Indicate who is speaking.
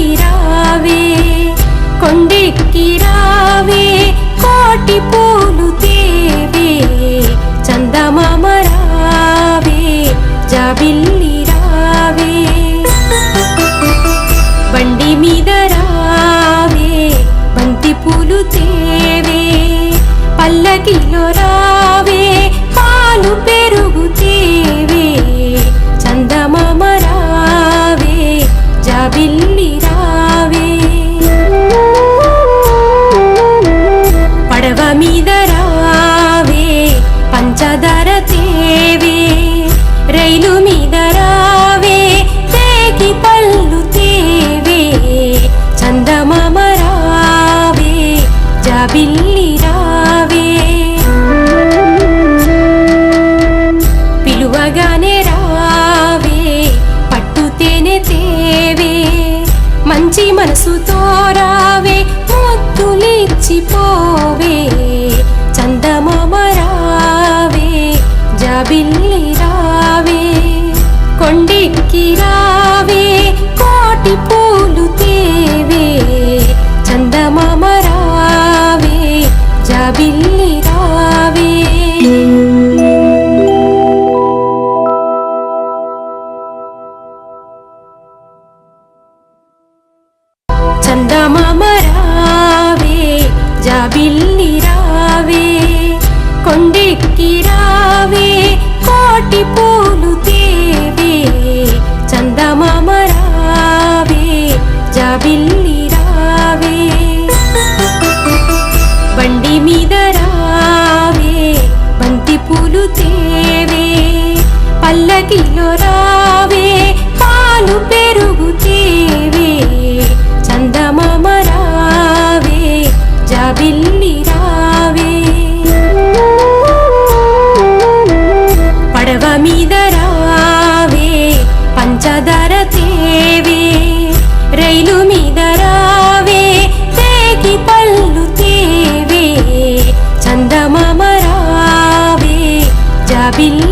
Speaker 1: కొండెక్కి రావే కొండెక్కి రావే కోటి పూలు తేవే చందమామ రావే జాబిల్లి రావే. బండి మీద రావే బంతి పూలు తేవే పల్లకిలో రా జాబిల్లి రావే. పిలువగానే రావే పట్టు తేనె తేవే. మంచి మనసుతో రావే ముద్దులిచ్చిపోవే జాబిల్లి రావే చందమామ రావే జాబిల్లి రావే కొండెక్కి రావే కోటి పాలు రావే పాలు పెరుగుతేవే చందమామ రావే జాబిల్లి రావే. పడవ మీద రావే పంచదార తేవే రైలు మీద రావే తేకి పళ్ళు తేవే చందమామ రావే జాబిల్లి